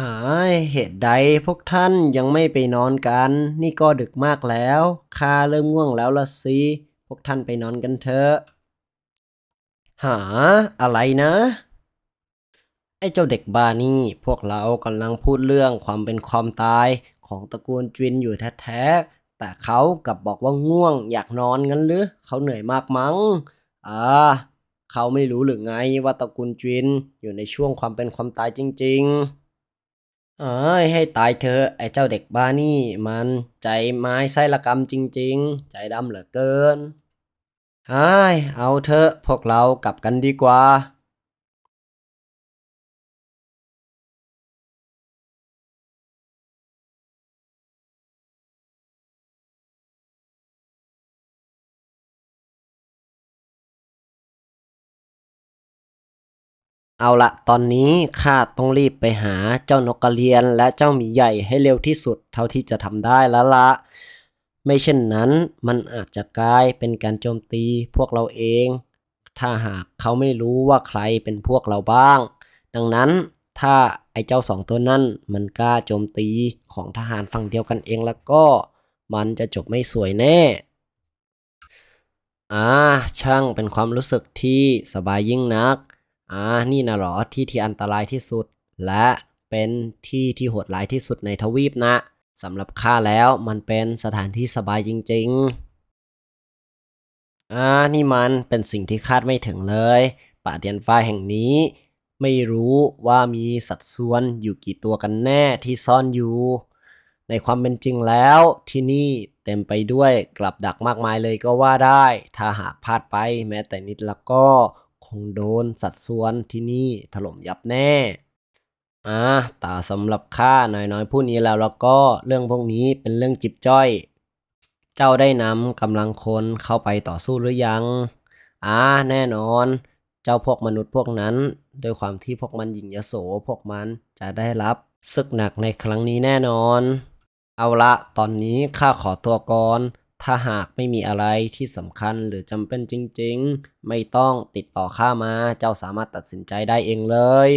หาย เหตุใดพวกท่านยังไม่ไปนอนกัน นี่ก็ดึกมากแล้วข้าเริ่มง่วงแล้วละสิ พวกท่านไปนอนกันเถอะ หา อะไรนะ ไอ้เจ้าเด็กบ้านี่ พวกเรากำลังพูดเรื่องความเป็นความตายของตระกูลจินอยู่แท้ๆ แต่เขากลับบอกว่าง่วงอยากนอนงั้นหรือ เขาเหนื่อยมากมั้ง อ่า เขาไม่รู้หรือไงว่าตระกูลจินอยู่ในช่วงความเป็นความตายจริง ๆ เอ้ยให้ตายเถอะไอ้เจ้าเด็กบ้านี่มันใจไม้ไส้ละกรรมจริงๆ ใจดำเหลือเกินเฮ้ยเอาเถอะพวกเรากลับกันดีกว่า เอาละตอนนี้ข้าต้องรีบไปหาเจ้านกกระเรียนและเจ้าหมีใหญ่ให้เร็วที่สุดเท่าที่จะทำได้แล้วละไม่เช่นนั้นมันอาจจะกลายเป็นการโจมตีพวกเราเอง ถ้าหากเขาไม่รู้ว่าใครเป็นพวกเราบ้าง ดังนั้นถ้าไอ้เจ้าสองตัวนั้นมันกล้าโจมตีของทหารฝั่งเดียวกันเองแล้วก็ มันจะจบไม่สวยแน่อ่าช่างเป็นความรู้สึกที่สบายยิ่งนัก อ่านี่นะหรอที่ที่อันตรายที่สุด และเป็นที่ที่โหดร้ายที่สุดในทวีปนะสำหรับข้าแล้วมันเป็นสถานที่สบายจริง ๆอ่านี่มันเป็นสิ่งที่คาดไม่ถึงเลย ป่าเทียนฟ้าแห่งนี้ ไม่รู้ว่ามีสัดส่วนอยู่กี่ตัวกันแน่ที่ซ่อนอยู่ ในความเป็นจริงแล้วที่นี่เต็มไปด้วยกลับดักมากมายเลยก็ว่าได้ ถ้าหากพลาดไปแม้แต่นิดล้วก็ คงโดนสัดส่วนที่นี่ถล่มยับแน่อ่าแต่สำหรับข้าน้อยๆผู้นี้แล้วแล้วก็เรื่องพวกนี้เป็นเรื่องจิบจ้อย เจ้าได้นำกำลังคนเข้าไปต่อสู้หรือยังอ่าแน่นอน เจ้าพวกมนุษย์พวกนั้นด้วยความที่พวกมันหยิ่งยโสพวกมันจะได้รับศึกหนักในครั้งนี้แน่นอน เอาละตอนนี้ข้าขอตัวก่อน ถ้าหากไม่มีอะไรที่สำคัญหรือจำเป็นจริงๆ ไม่ต้องติดต่อข้ามา เจ้าสามารถตัดสินใจได้เองเลย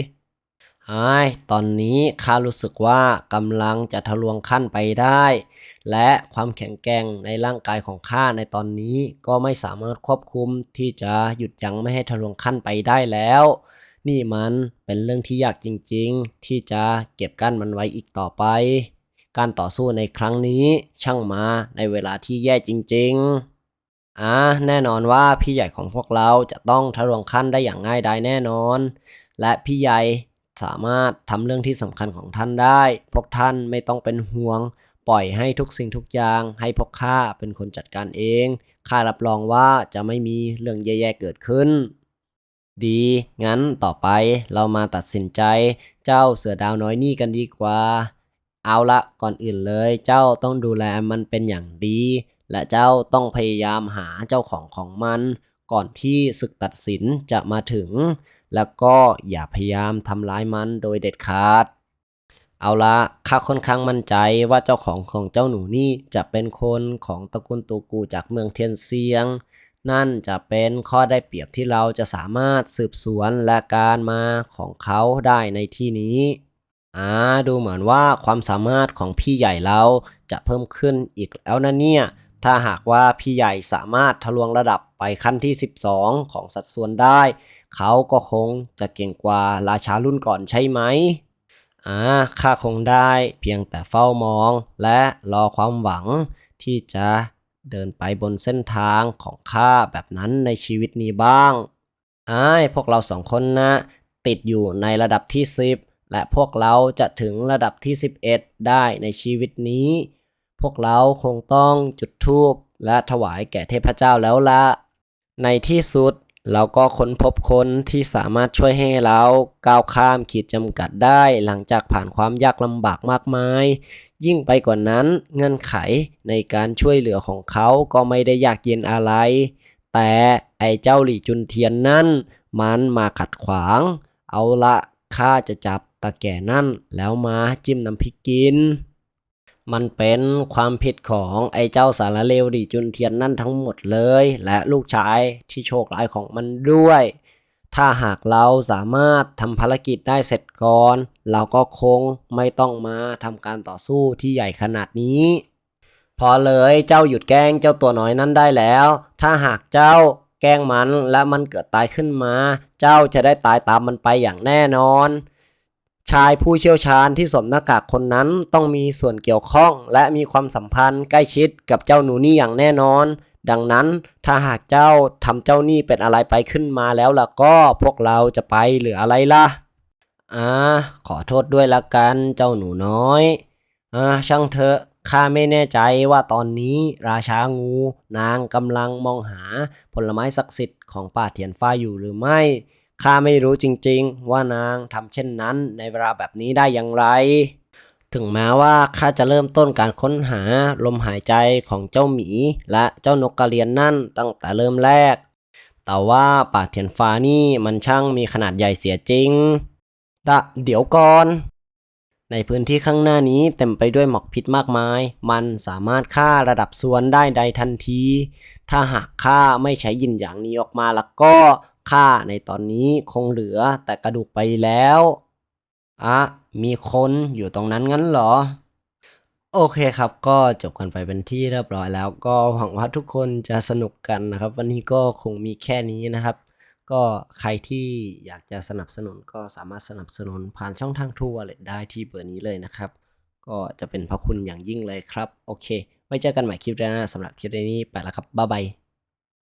ไอ้ตอนนี้ข้ารู้สึกว่ากำลังจะทะลวงขั้นไปได้ และความแข็งแกร่งในร่างกายของข้าในตอนนี้ก็ไม่สามารถควบคุมที่จะหยุดยั้งไม่ให้ทะลวงขั้นไปได้แล้ว นี่มันเป็นเรื่องที่ยากจริงๆ ที่จะเก็บกั้นมันไว้อีกต่อไป การต่อสู้ในครั้งนี้ช่างมาในเวลาที่แย่จริงๆ อ่าแน่นอนว่าพี่ใหญ่ของพวกเราจะต้องทะลวงขั้นได้อย่างง่ายดายแน่นอน และพี่ใหญ่สามารถทำเรื่องที่สำคัญของท่านได้ พวกท่านไม่ต้องเป็นห่วง ปล่อยให้ทุกสิ่งทุกอย่างให้พวกข้าเป็นคนจัดการเอง ข้ารับรองว่าจะไม่มีเรื่องแย่ๆเกิดขึ้น ดี งั้นต่อไปเรามาตัดสินใจเจ้าเสือดาวน้อยนี่กันดีกว่า เอาละก่อนอื่นเลย เจ้าต้องดูแลมันเป็นอย่างดี และเจ้าต้องพยายามหาเจ้าของของมัน ก่อนที่ศึกตัดสินจะมาถึง แล้วก็อย่าพยายามทำร้ายมันโดยเด็ดขาด เอาละข้าค่อนข้างมั่นใจว่าเจ้าของของเจ้าหนูนี่จะเป็นคนของตระกูลตูกูจากเมืองเทียนเซียง นั่นจะเป็นข้อได้เปรียบที่เราจะสามารถสืบสวนและการมาของเขาได้ในที่นี้ อ่าดูเหมือนว่าความสามารถของพี่ใหญ่เราจะเพิ่มขึ้นอีกแล้วนะเนี่ย ถ้าหากว่าพี่ใหญ่สามารถทะลวงระดับไปขั้นที่ 12 ของสัดส่วนได้ เขาก็คงจะเก่งกว่าราชารุ่นก่อนใช่ไหมอ่าข้าคงได้เพียงแต่เฝ้ามองและรอความหวังที่จะเดินไปบนเส้นทางของข้าแบบนั้นในชีวิตนี้บ้างอ้ายพวกเราสองคนนะ ติดอยู่ในระดับที่ 10 และพวกเราจะถึงระดับที่ 11 ได้ในชีวิตนี้ พวกเราคงต้องจุดธูปและถวายแก่เทพเจ้าแล้วละ ในที่สุดเราก็ค้นพบคนที่สามารถช่วยให้เราก้าวข้ามขีดจำกัดได้หลังจากผ่านความยากลำบากมากมาย ยิ่งไปกว่านั้นเงื่อนไขในการช่วยเหลือของเขาก็ไม่ได้ยากเย็นอะไร แต่ไอ้เจ้าหลี่จุนเทียนนั่น มันมาขัดขวาง เอาละข้าจะจับ ตะแก่นั่น แล้วมาจิ้มน้ำพริกกิน มันเป็นความผิดของไอ้เจ้าสารเลวหลี่จุนเทียนนั่นทั้งหมดเลย และลูกชายที่โชคร้ายของมันด้วย ถ้าหากเราสามารถทำภารกิจได้เสร็จก่อน เราก็คงไม่ต้องมาทำการต่อสู้ที่ใหญ่ขนาดนี้พอเลยเจ้าหยุดแกล้งเจ้าตัวน้อยนั้นได้แล้ว ถ้าหากเจ้าแกล้งมันและมันเกิดตายขึ้นมา เจ้าจะได้ตายตามมันไปอย่างแน่นอน ชายผู้เชี่ยวชาญที่สวมหน้ากากคนนั้นต้องมีส่วนเกี่ยวข้อง และมีความสัมพันธ์ใกล้ชิดกับเจ้าหนูนี่อย่างแน่นอน ดังนั้นถ้าหากเจ้าทำเจ้านี่เป็นอะไรไปขึ้นมาแล้วล่ะก็พวกเราจะไปหรืออะไรล่ะอ่าขอโทษด้วยละกันเจ้าหนูน้อยอ่าช่างเถอะข้าไม่แน่ใจว่าตอนนี้ราชางูนางกำลังมองหาผลไม้ศักดิ์สิทธิ์ของป่าเทียนฟ้าอยู่หรือไม่ ข้าไม่รู้จริงๆ ว่านางทำเช่นนั้นในเวลาแบบนี้ได้อย่างไร ถึงแม้ว่าข้าจะเริ่มต้นการค้นหาลมหายใจของเจ้าหมี และเจ้านกกระเรียนนั่นตั้งแต่เริ่มแรก แต่ว่าป่าเทียนฟ้านี่มันช่างมีขนาดใหญ่เสียจริงดะเดี๋ยวก่อน ในพื้นที่ข้างหน้านี้เต็มไปด้วยหมอกพิษมากมาย มันสามารถฆ่าระดับส่วนได้ใดทันที ถ้าหากข้าไม่ใช้ยินอย่างนี้ออกมาแล้วก็ ข้าในตอนนี้คงเหลือแต่กระดูกไปแล้วอะมีคนอยู่ตรงนั้นงั้นเหรอ โอเคครับก็จบกันไปเป็นที่เรียบร้อยแล้ว ก็หวังว่าทุกคนจะสนุกกันนะครับ วันนี้ก็คงมีแค่นี้นะครับ ก็ใครที่อยากจะสนับสนุนก็สามารถสนับสนุนผ่านช่องทางทูวอลเลตได้ที่เบอร์นี้เลยนะครับ ก็จะเป็นพระคุณอย่างยิ่งเลยครับ โอเค ไว้เจอกันใหม่คลิปหน้าสำหรับคลิปนี้ไปแล้วครับบ๊ายบาย